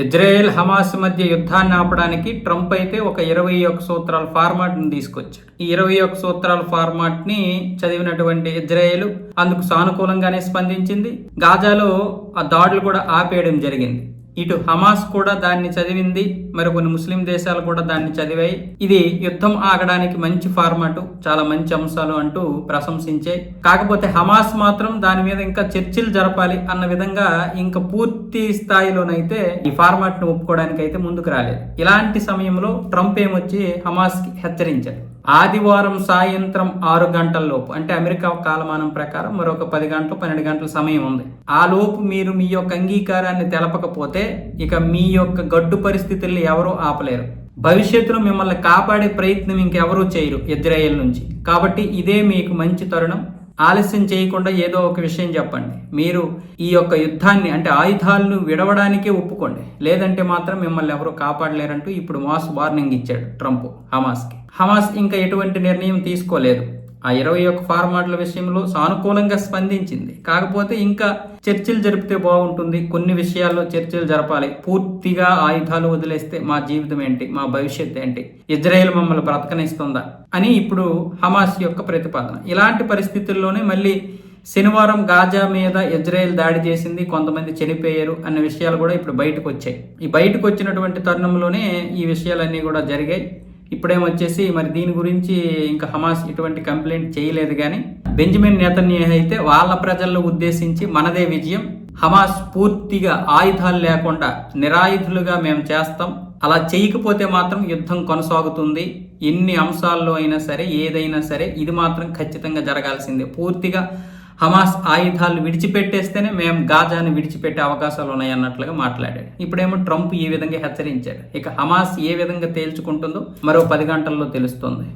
Israel Hamas మధ్య యుద్ధాన్ని ఆపడానికి ట్రంప్ అయితే ఒక ఇరవై ఒక్క సూత్రాల ఫార్మాట్ని తీసుకొచ్చాడు. ఈ ఇరవై ఒక్క సూత్రాల ఫార్మాట్ని చదివినటువంటి ఇజ్రాయెల్ అందుకు సానుకూలంగానే స్పందించింది. గాజాలో ఆ దాడులు కూడా ఆపేయడం జరిగింది. ఇటు హమాస్ కూడా దాన్ని చదివింది మరి కొన్ని ముస్లిం దేశాలు కూడా దాన్ని చదివాయి. ఇది యుద్ధం ఆగడానికి మంచి ఫార్మాటు చాలా మంచి అంశాలు అంటూ ప్రశంసించాయి కాకపోతే హమాస్ మాత్రం దాని మీద ఇంకా చర్చలు జరపాలి అన్న విధంగా ఇంకా పూర్తి స్థాయిలోనైతే ఈ ఫార్మాట్ను ఒప్పుకోవడానికి అయితే ముందుకు రాలేదు. ఇలాంటి సమయంలో ట్రంప్ ఏమొచ్చి హమాస్కి హెచ్చరించారు ఆదివారం సాయంత్రం ఆరు గంటల లోపు. అంటే అమెరికా కాలమానం ప్రకారం మరొక పది గంటలు పన్నెండు గంటల సమయం ఉంది. ఆ లోపు మీరు మీ యొక్క అంగీకారాన్ని తెలపకపోతే ఇక మీ యొక్క గడ్డు పరిస్థితుల్ని ఎవరూ ఆపలేరు. భవిష్యత్తులో మిమ్మల్ని కాపాడే ప్రయత్నం ఇంకెవరూ చేయరు ఇజ్రాయెల్ నుంచి. కాబట్టి ఇదే మీకు మంచి తరుణం. ఆలస్యం చేయకుండా ఏదో ఒక విషయం చెప్పండి. మీరు ఈ యొక్క యుద్ధాన్ని అంటే ఆయుధాలను విడవడానికే ఒప్పుకోండి. లేదంటే మాత్రం మిమ్మల్ని ఎవరు కాపాడలేరంటూ ఇప్పుడు మాస్ వార్నింగ్ ఇచ్చాడు ట్రంప్ హమాస్కి. హమాస్ ఇంకా ఎటువంటి నిర్ణయం తీసుకోలేదు. ఆ ఇరవై ఒక్క ఫార్మాట్ల విషయంలో సానుకూలంగా స్పందించింది. కాకపోతే ఇంకా చర్చలు జరిపితే బాగుంటుంది. కొన్ని విషయాల్లో చర్చలు జరపాలి. పూర్తిగా ఆయుధాలు వదిలేస్తే మా జీవితం ఏంటి? మా భవిష్యత్ ఏంటి? ఇజ్రాయెల్ మమ్మల్ని బ్రతకనిస్తుందా? అని ఇప్పుడు హమాస్ యొక్క ప్రతిపాదన. ఇలాంటి పరిస్థితుల్లోనే మళ్ళీ శనివారం గాజా మీద ఇజ్రాయెల్ దాడి చేసింది. కొంతమంది చనిపోయారు అన్న విషయాలు కూడా ఇప్పుడు బయటకు వచ్చాయి. ఈ బయటకు వచ్చినటువంటి తరుణంలోనే ఈ విషయాలన్నీ కూడా జరిగాయి. ఇప్పుడేమొచ్చేసి మరి దీని గురించి ఇంకా హమాస్ ఇటువంటి కంప్లైంట్ చేయలేదు కానీ బెంజమిన్ నేతన్యాహు అయితే వాళ్ళ ప్రజలను ఉద్దేశించి మనదే విజయం. హమాస్ పూర్తిగా ఆయుధాలు లేకుండా నిరాయుధులుగా మేము చేస్తాం. అలా చేయకపోతే మాత్రం యుద్ధం కొనసాగుతుంది. ఎన్ని అంశాల్లో అయినా సరే ఏదైనా సరే ఇది మాత్రం ఖచ్చితంగా జరగాల్సిందే. పూర్తిగా హమాస్ ఆయుధాలు విడిచిపెట్టేస్తేనే మేము గాజాను విడిచిపెట్టే అవకాశాలు ఉన్నాయి అన్నట్లుగా మాట్లాడాడు. ఇప్పుడేమో ట్రంప్ ఈ విధంగా హెచ్చరించాడు. ఇక హమాస్ ఏ విధంగా తేల్చుకుంటుందో మరో పది గంటల్లో తెలుస్తుంది.